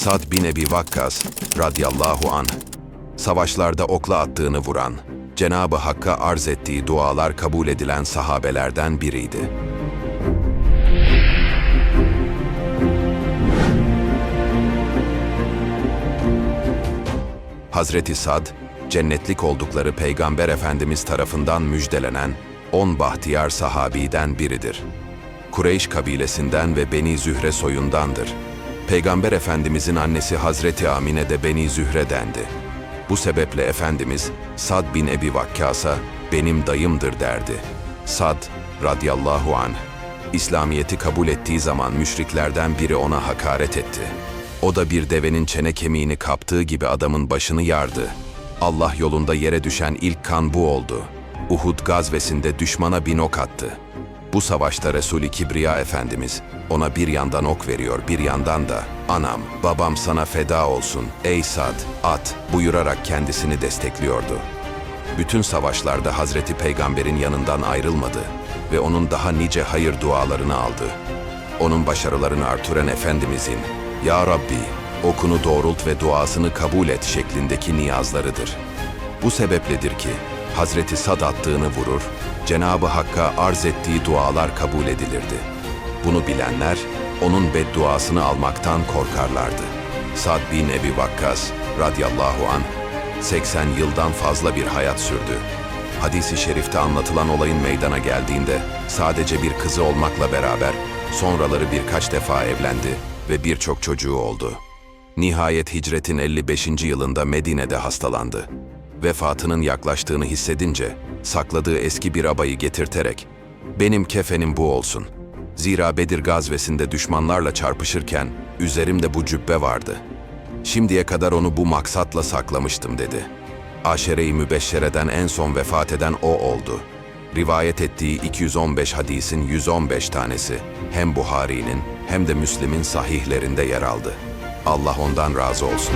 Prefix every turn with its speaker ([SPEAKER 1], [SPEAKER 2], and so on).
[SPEAKER 1] Sad bin Ebi Vakkas radıyallahu anh, savaşlarda okla attığını vuran, Cenabı Hakk'a arz ettiği dualar kabul edilen sahabelerden biriydi. Hazreti Sad, cennetlik oldukları Peygamber Efendimiz tarafından müjdelenen on bahtiyar sahabiden biridir. Kureyş kabilesinden ve Beni Zühre soyundandır. Peygamber Efendimizin annesi Hazreti Amine de Beni Zühre dendi. Bu sebeple Efendimiz Sad bin Ebi Vakkas'a benim dayımdır derdi. Sad radıyallahu anh İslamiyet'i kabul ettiği zaman müşriklerden biri ona hakaret etti. O da bir devenin çene kemiğini kaptığı gibi adamın başını yardı. Allah yolunda yere düşen ilk kan bu oldu. Uhud gazvesinde düşmana bin ok attı. Bu savaşta Resul-i Kibriya Efendimiz ona bir yandan ok veriyor, bir yandan da "Anam, babam sana feda olsun. Ey Sad, at." buyurarak kendisini destekliyordu. Bütün savaşlarda Hazreti Peygamber'in yanından ayrılmadı ve onun daha nice hayır dualarını aldı. Onun başarılarını artıran Efendimizin "Ya Rabbi, okunu doğrult ve duasını kabul et" şeklindeki niyazlarıdır. Bu sebepledir ki Hazreti Sad attığını vurur, Cenabı Hakk'a arz ettiği dualar kabul edilirdi. Bunu bilenler onun bedduasını almaktan korkarlardı. Sad bin Ebi Vakkas radıyallahu anh 80 yıldan fazla bir hayat sürdü. Hadis-i şerifte anlatılan olayın meydana geldiğinde sadece bir kızı olmakla beraber sonraları birkaç defa evlendi ve birçok çocuğu oldu. Nihayet hicretin 55. yılında Medine'de hastalandı. Vefatının yaklaştığını hissedince sakladığı eski bir abayı getirterek "Benim kefenim bu olsun. Zira Bedir gazvesinde düşmanlarla çarpışırken üzerimde bu cübbe vardı. Şimdiye kadar onu bu maksatla saklamıştım." dedi. Aşere-i Mübeşşere'den en son vefat eden o oldu. Rivayet ettiği 215 hadisin 115 tanesi hem Buhari'nin hem de Müslim'in sahihlerinde yer aldı. Allah ondan razı olsun.